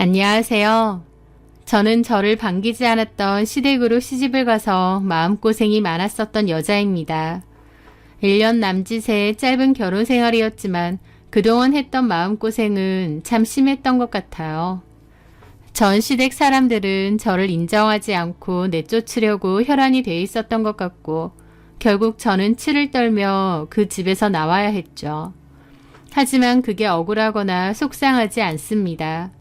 안녕하세요. 저는 저를 반기지 않았던 시댁으로 시집을 가서 마음고생이 많았었던 여자입니다. 1년 남짓의 짧은 결혼 생활이었지만 그동안 했던 마음고생은 참 심했던 것 같아요. 전 시댁 사람들은 저를 인정하지 않고 내쫓으려고 혈안이 돼 있었던 것 같고 결국 저는 치를 떨며 그 집에서 나와야 했죠. 하지만 그게 억울하거나 속상하지 않습니다.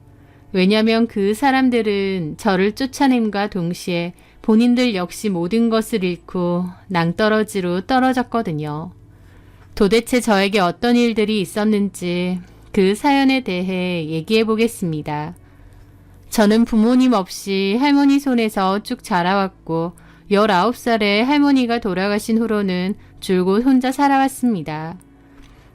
왜냐면 그 사람들은 저를 쫓아냄과 동시에 본인들 역시 모든 것을 잃고 낭떠러지로 떨어졌거든요. 도대체 저에게 어떤 일들이 있었는지 그 사연에 대해 얘기해 보겠습니다. 저는 부모님 없이 할머니 손에서 쭉 자라왔고 19살에 할머니가 돌아가신 후로는 줄곧 혼자 살아왔습니다.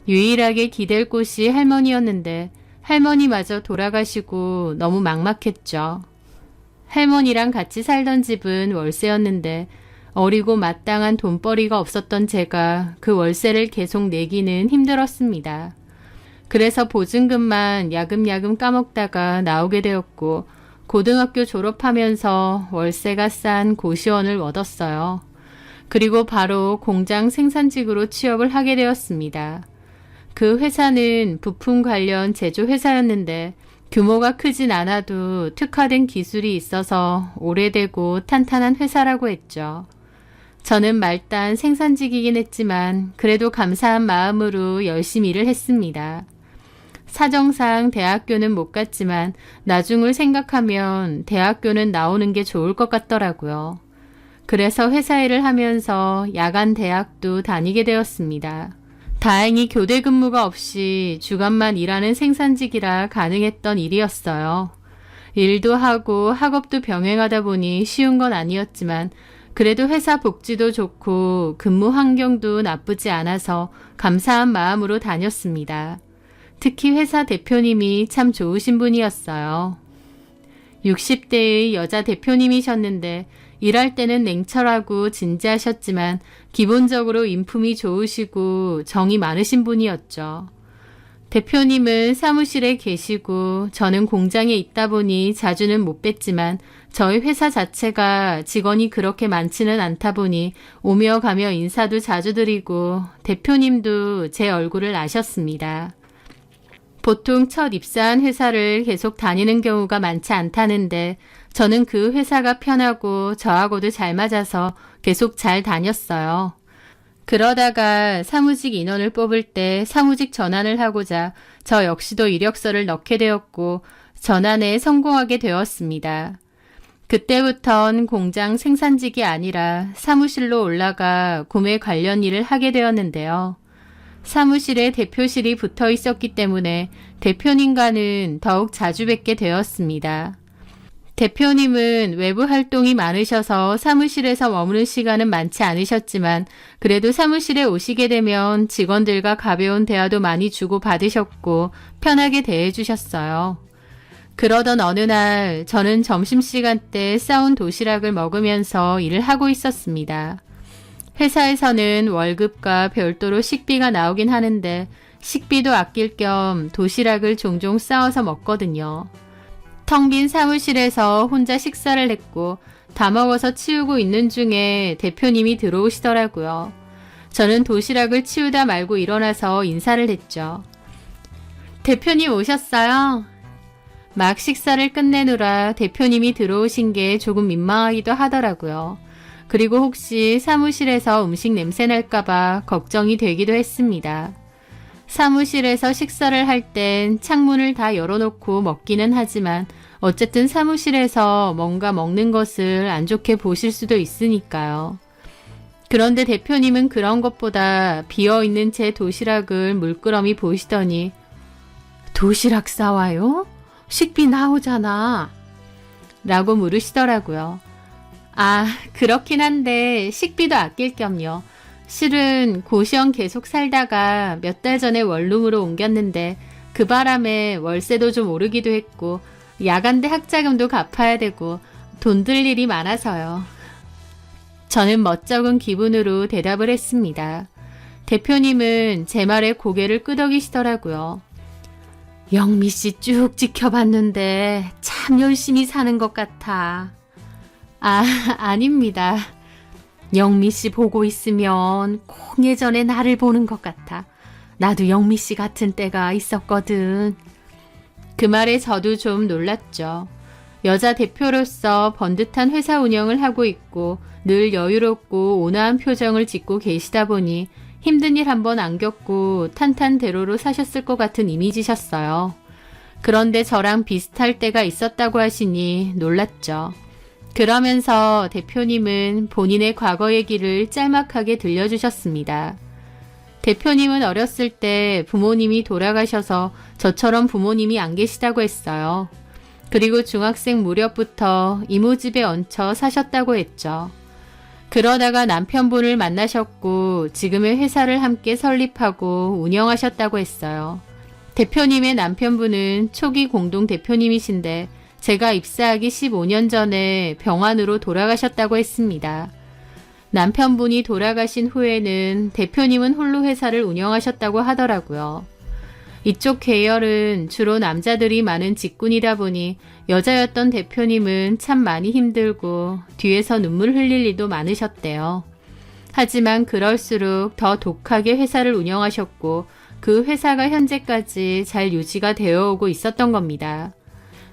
유일하게 기댈 곳이 할머니였는데 할머니마저 돌아가시고 너무 막막했죠. 할머니랑 같이 살던 집은 월세였는데 어리고 마땅한 돈벌이가 없었던 제가 그 월세를 계속 내기는 힘들었습니다. 그래서 보증금만 야금야금 까먹다가 나오게 되었고 고등학교 졸업하면서 월세가 싼 고시원을 얻었어요. 그리고 바로 공장 생산직으로 취업을 하게 되었습니다. 그 회사는 부품 관련 제조 회사였는데 규모가 크진 않아도 특화된 기술이 있어서 오래되고 탄탄한 회사라고 했죠. 저는 말단 생산직이긴 했지만 그래도 감사한 마음으로 열심히 일을 했습니다. 사정상 대학교는 못 갔지만 나중을 생각하면 대학교는 나오는 게 좋을 것 같더라고요. 그래서 회사 일을 하면서 야간 대학도 다니게 되었습니다. 다행히 교대 근무가 없이 주간만 일하는 생산직이라 가능했던 일이었어요. 일도 하고 학업도 병행하다 보니 쉬운 건 아니었지만 그래도 회사 복지도 좋고 근무 환경도 나쁘지 않아서 감사한 마음으로 다녔습니다. 특히 회사 대표님이 참 좋으신 분이었어요. 60대의 여자 대표님이셨는데 일할 때는 냉철하고 진지하셨지만 기본적으로 인품이 좋으시고 정이 많으신 분이었죠. 대표님은 사무실에 계시고 저는 공장에 있다 보니 자주는 못 뵀지만 저희 회사 자체가 직원이 그렇게 많지는 않다 보니 오며 가며 인사도 자주 드리고 대표님도 제 얼굴을 아셨습니다. 보통 첫 입사한 회사를 계속 다니는 경우가 많지 않다는데 저는 그 회사가 편하고 저하고도 잘 맞아서 계속 잘 다녔어요. 그러다가 사무직 인원을 뽑을 때 사무직 전환을 하고자 저 역시도 이력서를 넣게 되었고 전환에 성공하게 되었습니다. 그때부턴 공장 생산직이 아니라 사무실로 올라가 구매 관련 일을 하게 되었는데요. 사무실에 대표실이 붙어 있었기 때문에 대표님과는 더욱 자주 뵙게 되었습니다. 대표님은 외부 활동이 많으셔서 사무실에서 머무는 시간은 많지 않으셨지만 그래도 사무실에 오시게 되면 직원들과 가벼운 대화도 많이 주고 받으셨고 편하게 대해 주셨어요. 그러던 어느 날 저는 점심시간 때 싸운 도시락을 먹으면서 일을 하고 있었습니다. 회사에서는 월급과 별도로 식비가 나오긴 하는데 식비도 아낄 겸 도시락을 종종 싸워서 먹거든요. 텅 빈 사무실에서 혼자 식사를 했고 다 먹어서 치우고 있는 중에 대표님이 들어오시더라고요. 저는 도시락을 치우다 말고 일어나서 인사를 했죠. 대표님 오셨어요? 막 식사를 끝내느라 대표님이 들어오신 게 조금 민망하기도 하더라고요. 그리고 혹시 사무실에서 음식 냄새 날까봐 걱정이 되기도 했습니다. 사무실에서 식사를 할 땐 창문을 다 열어놓고 먹기는 하지만 어쨌든 사무실에서 뭔가 먹는 것을 안 좋게 보실 수도 있으니까요. 그런데 대표님은 그런 것보다 비어있는 제 도시락을 물끄러미 보시더니 도시락 싸와요? 식비 나오잖아. 라고 물으시더라고요. 아, 그렇긴 한데 식비도 아낄 겸요. 실은 고시원 계속 살다가 몇 달 전에 원룸으로 옮겼는데 그 바람에 월세도 좀 오르기도 했고 야간대 학자금도 갚아야 되고 돈 들 일이 많아서요. 저는 멋쩍은 기분으로 대답을 했습니다. 대표님은 제 말에 고개를 끄덕이시더라고요. 영미 씨 쭉 지켜봤는데 참 열심히 사는 것 같아. 아, 아닙니다. 영미 씨 보고 있으면 꼭 예전에 나를 보는 것 같아. 나도 영미 씨 같은 때가 있었거든. 그 말에 저도 좀 놀랐죠. 여자 대표로서 번듯한 회사 운영을 하고 있고 늘 여유롭고 온화한 표정을 짓고 계시다 보니 힘든 일 한번 안 겪고 탄탄대로로 사셨을 것 같은 이미지셨어요. 그런데 저랑 비슷할 때가 있었다고 하시니 놀랐죠. 그러면서 대표님은 본인의 과거 얘기를 짤막하게 들려주셨습니다. 대표님은 어렸을 때 부모님이 돌아가셔서 저처럼 부모님이 안 계시다고 했어요. 그리고 중학생 무렵부터 이모 집에 얹혀 사셨다고 했죠. 그러다가 남편분을 만나셨고 지금의 회사를 함께 설립하고 운영하셨다고 했어요. 대표님의 남편분은 초기 공동 대표님이신데 제가 입사하기 15년 전에 병환으로 돌아가셨다고 했습니다. 남편분이 돌아가신 후에는 대표님은 홀로 회사를 운영하셨다고 하더라고요. 이쪽 계열은 주로 남자들이 많은 직군이다 보니 여자였던 대표님은 참 많이 힘들고 뒤에서 눈물 흘릴 일도 많으셨대요. 하지만 그럴수록 더 독하게 회사를 운영하셨고 그 회사가 현재까지 잘 유지가 되어 오고 있었던 겁니다.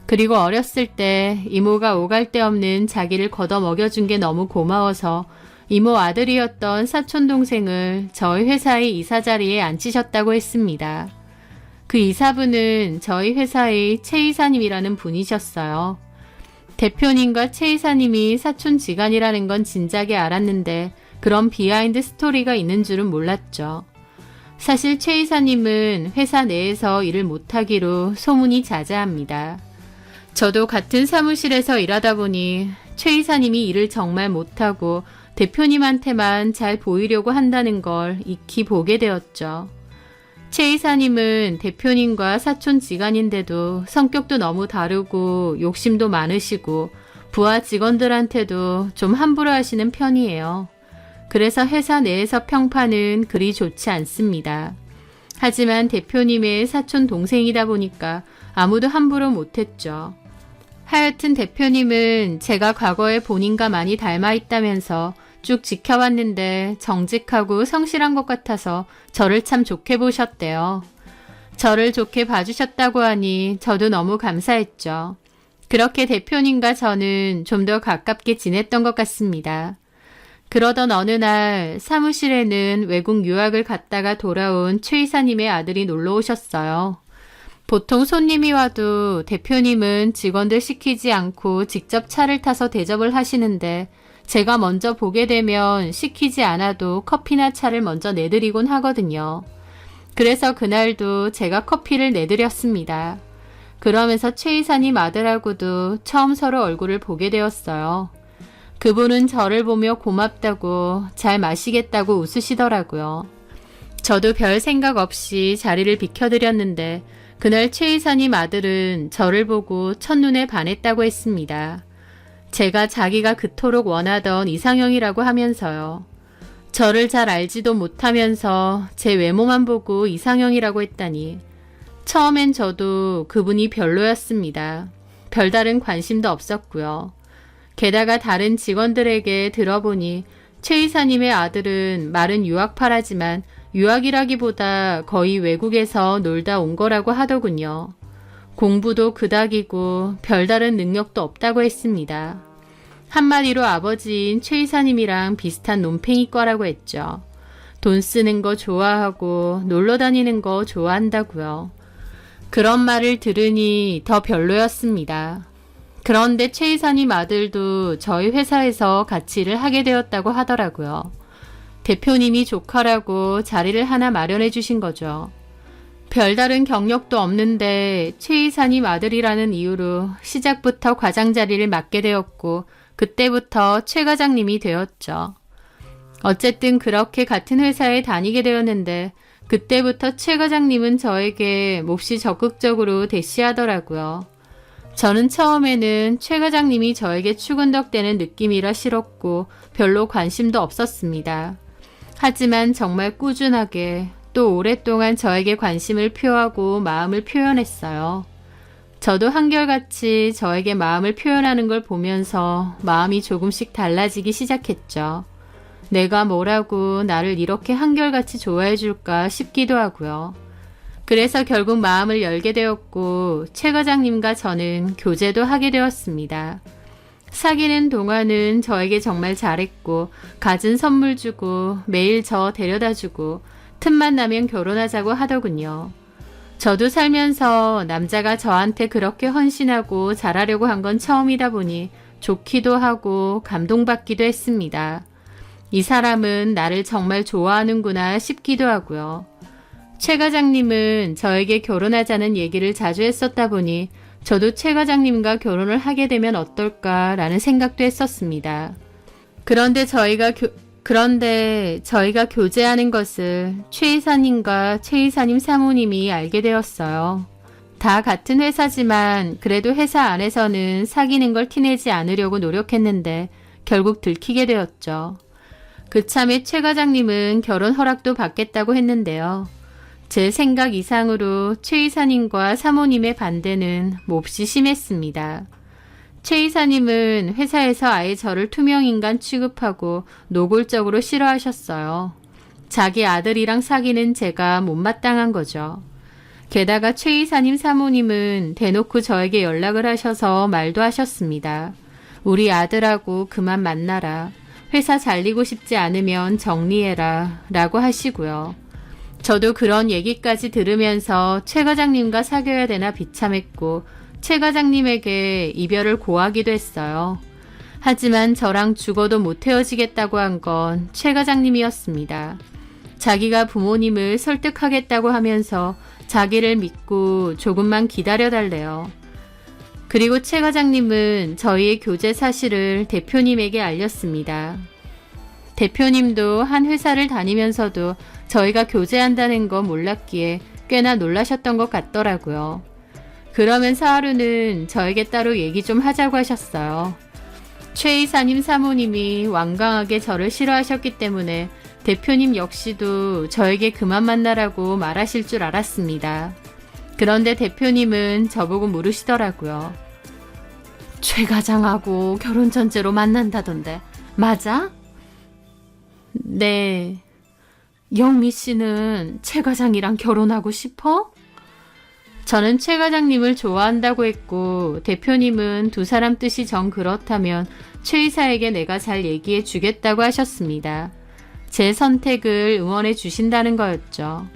그리고 어렸을 때 이모가 오갈 데 없는 자기를 걷어 먹여준 게 너무 고마워서 이모 아들이었던 사촌 동생을 저희 회사의 이사 자리에 앉히셨다고 했습니다. 그 이사분은 저희 회사의 최 이사님이라는 분이셨어요. 대표님과 최 이사님이 사촌 지간이라는 건 진작에 알았는데 그런 비하인드 스토리가 있는 줄은 몰랐죠. 사실 최 이사님은 회사 내에서 일을 못하기로 소문이 자자합니다. 저도 같은 사무실에서 일하다 보니 최 이사님이 일을 정말 못하고 대표님한테만 잘 보이려고 한다는 걸 익히 보게 되었죠. 최 이사님은 대표님과 사촌 지간인데도 성격도 너무 다르고 욕심도 많으시고 부하 직원들한테도 좀 함부로 하시는 편이에요. 그래서 회사 내에서 평판은 그리 좋지 않습니다. 하지만 대표님의 사촌 동생이다 보니까 아무도 함부로 못했죠. 하여튼 대표님은 제가 과거에 본인과 많이 닮아 있다면서 쭉 지켜봤는데 정직하고 성실한 것 같아서 저를 참 좋게 보셨대요. 저를 좋게 봐주셨다고 하니 저도 너무 감사했죠. 그렇게 대표님과 저는 좀 더 가깝게 지냈던 것 같습니다. 그러던 어느 날 사무실에는 외국 유학을 갔다가 돌아온 최 이사님의 아들이 놀러 오셨어요. 보통 손님이 와도 대표님은 직원들 시키지 않고 직접 차를 타서 대접을 하시는데 제가 먼저 보게 되면 시키지 않아도 커피나 차를 먼저 내드리곤 하거든요. 그래서 그날도 제가 커피를 내드렸습니다. 그러면서 최 이사님 아들하고도 처음 서로 얼굴을 보게 되었어요. 그분은 저를 보며 고맙다고 잘 마시겠다고 웃으시더라고요. 저도 별 생각 없이 자리를 비켜드렸는데 그날 최 이사님 아들은 저를 보고 첫눈에 반했다고 했습니다. 제가 자기가 그토록 원하던 이상형이라고 하면서요. 저를 잘 알지도 못하면서 제 외모만 보고 이상형이라고 했다니. 처음엔 저도 그분이 별로였습니다. 별다른 관심도 없었고요. 게다가 다른 직원들에게 들어보니 최 이사님의 아들은 말은 유학파라지만 유학이라기보다 거의 외국에서 놀다 온 거라고 하더군요. 공부도 그닥이고 별다른 능력도 없다고 했습니다. 한마디로 아버지인 최 이사님이랑 비슷한 논팽이과라고 했죠. 돈 쓰는 거 좋아하고 놀러 다니는 거 좋아한다고요. 그런 말을 들으니 더 별로였습니다. 그런데 최 이사님 아들도 저희 회사에서 같이 일을 하게 되었다고 하더라고요. 대표님이 조카라고 자리를 하나 마련해 주신 거죠. 별다른 경력도 없는데 최 이사님 아들이라는 이유로 시작부터 과장 자리를 맡게 되었고 그때부터 최 과장님이 되었죠. 어쨌든 그렇게 같은 회사에 다니게 되었는데 그때부터 최 과장님은 저에게 몹시 적극적으로 대시하더라고요. 저는 처음에는 최 과장님이 저에게 추근덕대는 느낌이라 싫었고 별로 관심도 없었습니다. 하지만 정말 꾸준하게 또 오랫동안 저에게 관심을 표하고 마음을 표현했어요. 저도 한결같이 저에게 마음을 표현하는 걸 보면서 마음이 조금씩 달라지기 시작했죠. 내가 뭐라고 나를 이렇게 한결같이 좋아해 줄까 싶기도 하고요. 그래서 결국 마음을 열게 되었고 최 과장님과 저는 교제도 하게 되었습니다. 사귀는 동안은 저에게 정말 잘했고 갖은 선물 주고 매일 저 데려다 주고 틈만 나면 결혼하자고 하더군요. 저도 살면서 남자가 저한테 그렇게 헌신하고 잘하려고 한 건 처음이다 보니 좋기도 하고 감동받기도 했습니다. 이 사람은 나를 정말 좋아하는구나 싶기도 하고요. 최 과장님은 저에게 결혼하자는 얘기를 자주 했었다 보니 저도 최 과장님과 결혼을 하게 되면 어떨까라는 생각도 했었습니다. 그런데 저희가 교, 그런데 저희가 교제하는 것을 최 이사님과 최 이사님 사모님이 알게 되었어요. 다 같은 회사지만 그래도 회사 안에서는 사귀는 걸 티내지 않으려고 노력했는데 결국 들키게 되었죠. 그참에 최 과장님은 결혼 허락도 받겠다고 했는데요. 제 생각 이상으로 최 이사님과 사모님의 반대는 몹시 심했습니다. 최 이사님은 회사에서 아예 저를 투명인간 취급하고 노골적으로 싫어하셨어요. 자기 아들이랑 사귀는 제가 못마땅한 거죠. 게다가 최 이사님 사모님은 대놓고 저에게 연락을 하셔서 말도 하셨습니다. 우리 아들하고 그만 만나라. 회사 잘리고 싶지 않으면 정리해라. 라고 하시고요. 저도 그런 얘기까지 들으면서 최 과장님과 사귀어야 되나 비참했고 최 과장님에게 이별을 고하기도 했어요. 하지만 저랑 죽어도 못 헤어지겠다고 한 건 최 과장님이었습니다. 자기가 부모님을 설득하겠다고 하면서 자기를 믿고 조금만 기다려달래요. 그리고 최 과장님은 저희의 교제 사실을 대표님에게 알렸습니다. 대표님도 한 회사를 다니면서도 저희가 교제한다는 거 몰랐기에 꽤나 놀라셨던 것 같더라고요. 그러면서 하루는 저에게 따로 얘기 좀 하자고 하셨어요. 최 이사님 사모님이 완강하게 저를 싫어하셨기 때문에 대표님 역시도 저에게 그만 만나라고 말하실 줄 알았습니다. 그런데 대표님은 저보고 물으시더라고요. 최 과장하고 결혼 전제로 만난다던데 맞아? 네. 영미 씨는 최 과장이랑 결혼하고 싶어? 저는 최 과장님을 좋아한다고 했고 대표님은 두 사람 뜻이 정 그렇다면 최 이사에게 내가 잘 얘기해 주겠다고 하셨습니다. 제 선택을 응원해 주신다는 거였죠.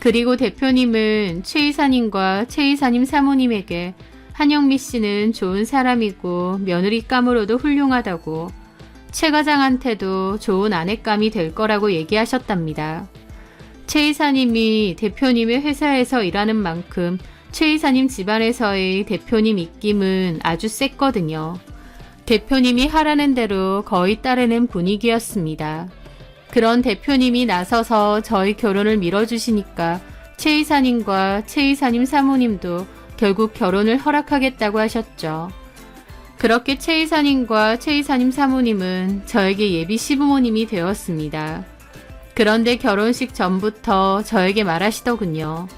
그리고 대표님은 최 이사님과 최 이사님 사모님에게 한영미 씨는 좋은 사람이고 며느리감으로도 훌륭하다고 최 과장한테도 좋은 아내감이 될 거라고 얘기하셨답니다. 최 이사님이 대표님의 회사에서 일하는 만큼 최 이사님 집안에서의 대표님 입김은 아주 셌거든요. 대표님이 하라는 대로 거의 따르는 분위기였습니다. 그런 대표님이 나서서 저희 결혼을 밀어주시니까 최 이사님과 최 이사님 사모님도 결국 결혼을 허락하겠다고 하셨죠. 그렇게 최 이사님과 최 이사님 사모님은 저에게 예비 시부모님이 되었습니다. 그런데 결혼식 전부터 저에게 말하시더군요.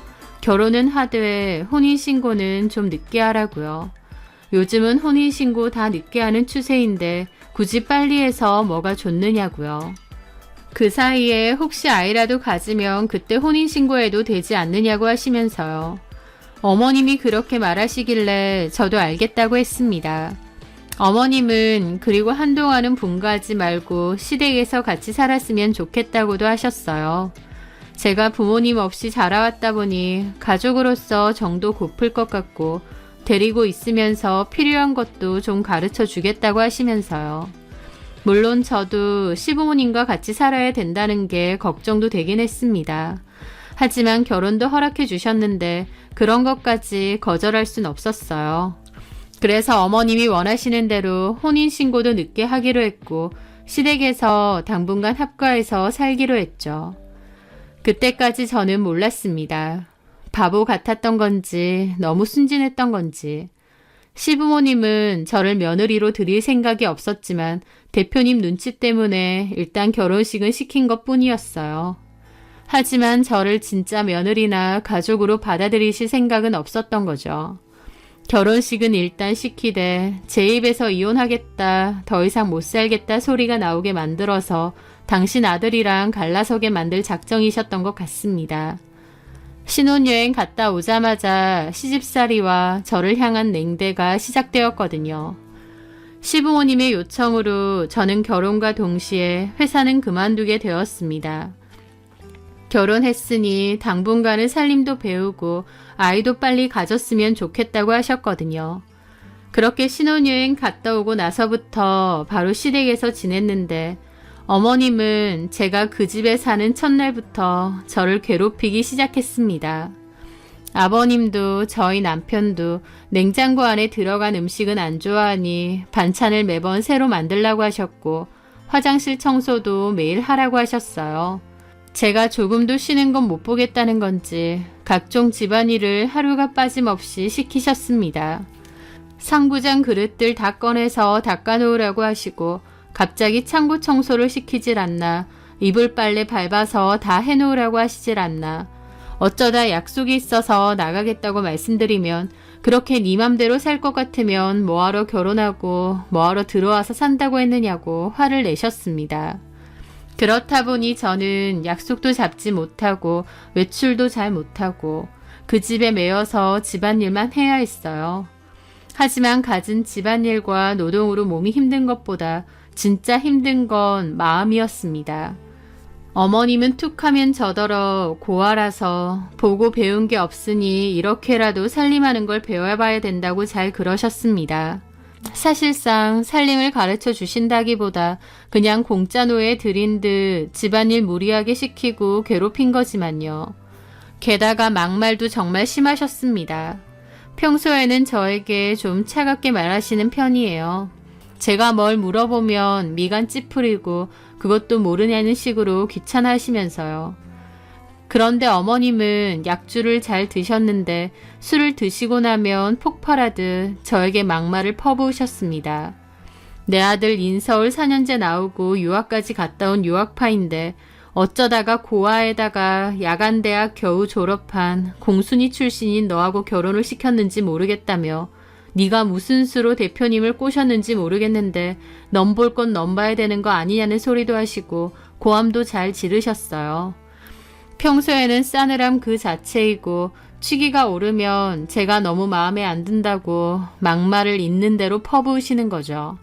결혼은 하되 혼인신고는 좀 늦게 하라고요. 요즘은 혼인신고 다 늦게 하는 추세인데 굳이 빨리 해서 뭐가 좋느냐고요. 그 사이에 혹시 아이라도 가지면 그때 혼인신고해도 되지 않느냐고 하시면서요. 어머님이 그렇게 말하시길래 저도 알겠다고 했습니다. 어머님은 그리고 한동안은 분가하지 말고 시댁에서 같이 살았으면 좋겠다고도 하셨어요. 제가 부모님 없이 자라왔다 보니 가족으로서 정도 고플 것 같고 데리고 있으면서 필요한 것도 좀 가르쳐 주겠다고 하시면서요. 물론 저도 시부모님과 같이 살아야 된다는 게 걱정도 되긴 했습니다. 하지만 결혼도 허락해 주셨는데 그런 것까지 거절할 순 없었어요. 그래서 어머님이 원하시는 대로 혼인신고도 늦게 하기로 했고 시댁에서 당분간 합가해서 살기로 했죠. 그때까지 저는 몰랐습니다. 바보 같았던 건지 너무 순진했던 건지 시부모님은 저를 며느리로 드릴 생각이 없었지만 대표님 눈치 때문에 일단 결혼식은 시킨 것 뿐이었어요. 하지만 저를 진짜 며느리나 가족으로 받아들이실 생각은 없었던 거죠. 결혼식은 일단 시키되 제 입에서 이혼하겠다, 더 이상 못 살겠다 소리가 나오게 만들어서 당신 아들이랑 갈라서게 만들 작정이셨던 것 같습니다. 신혼여행 갔다 오자마자 시집살이와 저를 향한 냉대가 시작되었거든요. 시부모님의 요청으로 저는 결혼과 동시에 회사는 그만두게 되었습니다. 결혼했으니 당분간은 살림도 배우고 아이도 빨리 가졌으면 좋겠다고 하셨거든요. 그렇게 신혼여행 갔다 오고 나서부터 바로 시댁에서 지냈는데 어머님은 제가 그 집에 사는 첫날부터 저를 괴롭히기 시작했습니다. 아버님도 저희 남편도 냉장고 안에 들어간 음식은 안 좋아하니 반찬을 매번 새로 만들라고 하셨고 화장실 청소도 매일 하라고 하셨어요. 제가 조금도 쉬는 건 못 보겠다는 건지 각종 집안일을 하루가 빠짐없이 시키셨습니다. 상부장 그릇들 다 꺼내서 닦아놓으라고 하시고 갑자기 창고 청소를 시키질 않나 이불 빨래 밟아서 다 해놓으라고 하시질 않나 어쩌다 약속이 있어서 나가겠다고 말씀드리면 그렇게 네 맘대로 살 것 같으면 뭐하러 결혼하고 뭐하러 들어와서 산다고 했느냐고 화를 내셨습니다. 그렇다 보니 저는 약속도 잡지 못하고 외출도 잘 못하고 그 집에 매여서 집안일만 해야 했어요. 하지만 갖은 집안일과 노동으로 몸이 힘든 것보다 진짜 힘든 건 마음이었습니다. 어머님은 툭하면 저더러 고아라서 보고 배운 게 없으니 이렇게라도 살림하는 걸 배워봐야 된다고 잘 그러셨습니다. 사실상 살림을 가르쳐 주신다기보다 그냥 공짜 노예 드린 듯 집안일 무리하게 시키고 괴롭힌 거지만요. 게다가 막말도 정말 심하셨습니다. 평소에는 저에게 좀 차갑게 말하시는 편이에요. 제가 뭘 물어보면 미간 찌푸리고 그것도 모르냐는 식으로 귀찮아하시면서요. 그런데 어머님은 약주를 잘 드셨는데 술을 드시고 나면 폭발하듯 저에게 막말을 퍼부으셨습니다. 내 아들 인서울 4년제 나오고 유학까지 갔다 온 유학파인데 어쩌다가 고아에다가 야간대학 겨우 졸업한 공순이 출신인 너하고 결혼을 시켰는지 모르겠다며 네가 무슨 수로 대표님을 꼬셨는지 모르겠는데 넘볼 건 넘봐야 되는 거 아니냐는 소리도 하시고 고함도 잘 지르셨어요. 평소에는 싸늘함 그 자체이고 취기가 오르면 제가 너무 마음에 안 든다고 막말을 있는 대로 퍼부으시는 거죠.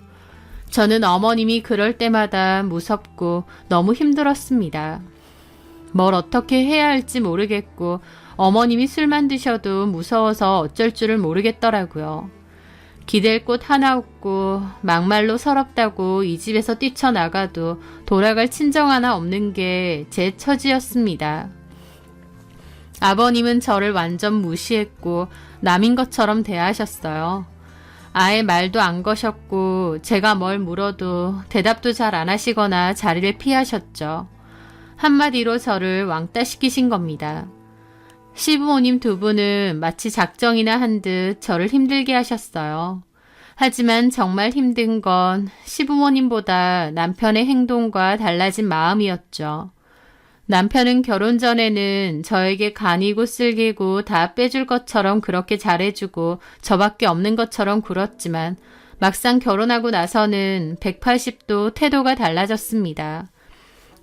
저는 어머님이 그럴 때마다 무섭고 너무 힘들었습니다. 뭘 어떻게 해야 할지 모르겠고 어머님이 술만 드셔도 무서워서 어쩔 줄을 모르겠더라고요. 기댈 곳 하나 없고 막말로 서럽다고 이 집에서 뛰쳐나가도 돌아갈 친정 하나 없는 게 제 처지였습니다. 아버님은 저를 완전 무시했고 남인 것처럼 대하셨어요. 아예 말도 안 거셨고 제가 뭘 물어도 대답도 잘 안 하시거나 자리를 피하셨죠. 한마디로 저를 왕따 시키신 겁니다. 시부모님 두 분은 마치 작정이나 한 듯 저를 힘들게 하셨어요. 하지만 정말 힘든 건 시부모님보다 남편의 행동과 달라진 마음이었죠. 남편은 결혼 전에는 저에게 간이고 쓸기고 다 빼줄 것처럼 그렇게 잘해주고 저밖에 없는 것처럼 굴었지만 막상 결혼하고 나서는 180도 태도가 달라졌습니다.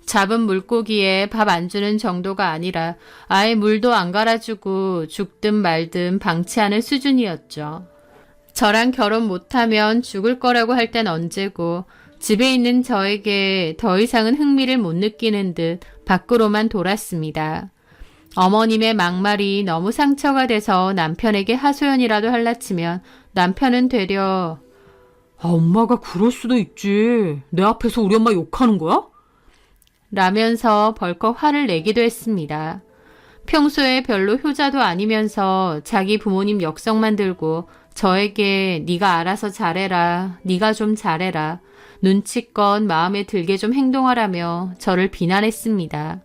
잡은 물고기에 밥 안 주는 정도가 아니라 아예 물도 안 갈아주고 죽든 말든 방치하는 수준이었죠. 저랑 결혼 못하면 죽을 거라고 할 땐 언제고 집에 있는 저에게 더 이상은 흥미를 못 느끼는 듯 밖으로만 돌았습니다. 어머님의 막말이 너무 상처가 돼서 남편에게 하소연이라도 할라치면 남편은 되려 아, 엄마가 그럴 수도 있지. 내 앞에서 우리 엄마 욕하는 거야? 라면서 벌컥 화를 내기도 했습니다. 평소에 별로 효자도 아니면서 자기 부모님 역성만 들고 저에게 네가 알아서 잘해라, 네가 좀 잘해라, 눈치껏 마음에 들게 좀 행동하라며 저를 비난했습니다.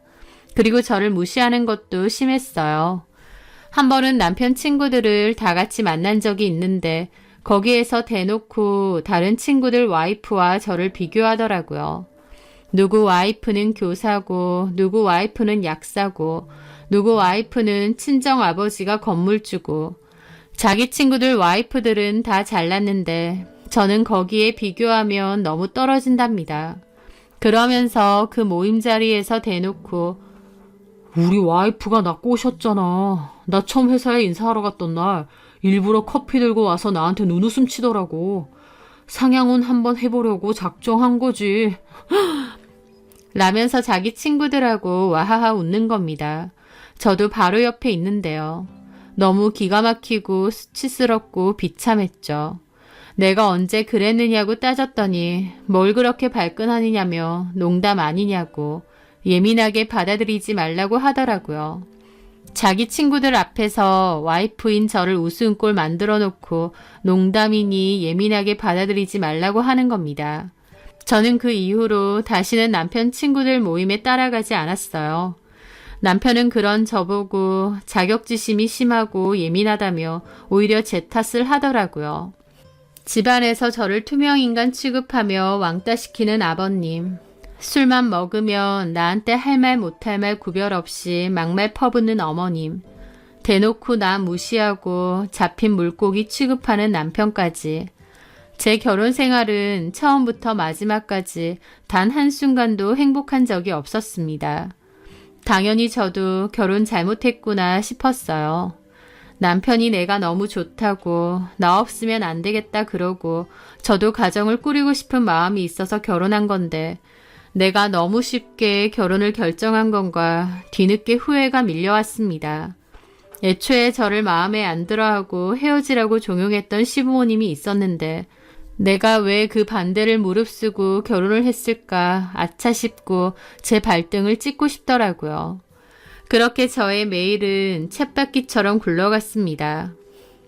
그리고 저를 무시하는 것도 심했어요. 한 번은 남편 친구들을 다 같이 만난 적이 있는데 거기에서 대놓고 다른 친구들 와이프와 저를 비교하더라고요. 누구 와이프는 교사고, 누구 와이프는 약사고, 누구 와이프는 친정 아버지가 건물주고, 자기 친구들 와이프들은 다 잘났는데, 저는 거기에 비교하면 너무 떨어진답니다. 그러면서 그 모임 자리에서 대놓고, 우리 와이프가 나 꼬셨잖아. 나 처음 회사에 인사하러 갔던 날 일부러 커피 들고 와서 나한테 눈웃음 치더라고. 상향은 한번 해보려고 작정한 거지. 라면서 자기 친구들하고 와하하 웃는 겁니다. 저도 바로 옆에 있는데요. 너무 기가 막히고 수치스럽고 비참했죠. 내가 언제 그랬느냐고 따졌더니 뭘 그렇게 발끈하느냐며 농담 아니냐고 예민하게 받아들이지 말라고 하더라고요. 자기 친구들 앞에서 와이프인 저를 우스운 꼴 만들어 놓고 농담이니 예민하게 받아들이지 말라고 하는 겁니다. 저는 그 이후로 다시는 남편 친구들 모임에 따라가지 않았어요. 남편은 그런 저보고 자격지심이 심하고 예민하다며 오히려 제 탓을 하더라고요. 집안에서 저를 투명인간 취급하며 왕따시키는 아버님. 술만 먹으면 나한테 할 말 못할 말 구별 없이 막말 퍼붓는 어머님. 대놓고 나 무시하고 잡힌 물고기 취급하는 남편까지. 제 결혼 생활은 처음부터 마지막까지 단 한순간도 행복한 적이 없었습니다. 당연히 저도 결혼 잘못했구나 싶었어요. 남편이 내가 너무 좋다고 나 없으면 안 되겠다 그러고 저도 가정을 꾸리고 싶은 마음이 있어서 결혼한 건데 내가 너무 쉽게 결혼을 결정한 건가 뒤늦게 후회가 밀려왔습니다. 애초에 저를 마음에 안 들어하고 헤어지라고 종용했던 시부모님이 있었는데 내가 왜 그 반대를 무릅쓰고 결혼을 했을까 아차 싶고 제 발등을 찍고 싶더라고요. 그렇게 저의 매일은 쳇바퀴처럼 굴러갔습니다.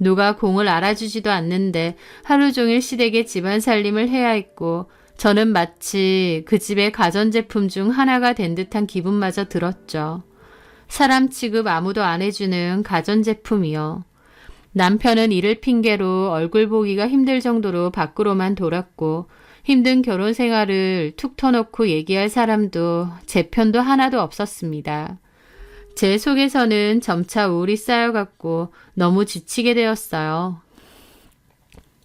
누가 공을 알아주지도 않는데 하루 종일 시댁의 집안 살림을 해야 했고 저는 마치 그 집의 가전제품 중 하나가 된 듯한 기분마저 들었죠. 사람 취급 아무도 안 해주는 가전제품이요. 남편은 이를 핑계로 얼굴 보기가 힘들 정도로 밖으로만 돌았고 힘든 결혼 생활을 툭 터놓고 얘기할 사람도 제 편도 하나도 없었습니다. 제 속에서는 점차 우울이 쌓여갔고 너무 지치게 되었어요.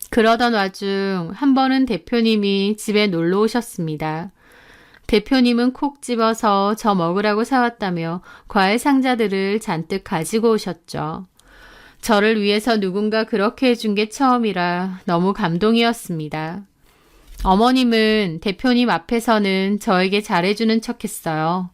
그러던 와중 한 번은 대표님이 집에 놀러 오셨습니다. 대표님은 콕 집어서 저 먹으라고 사왔다며 과일 상자들을 잔뜩 가지고 오셨죠. 저를 위해서 누군가 그렇게 해준 게 처음이라 너무 감동이었습니다. 어머님은 대표님 앞에서는 저에게 잘해주는 척 했어요.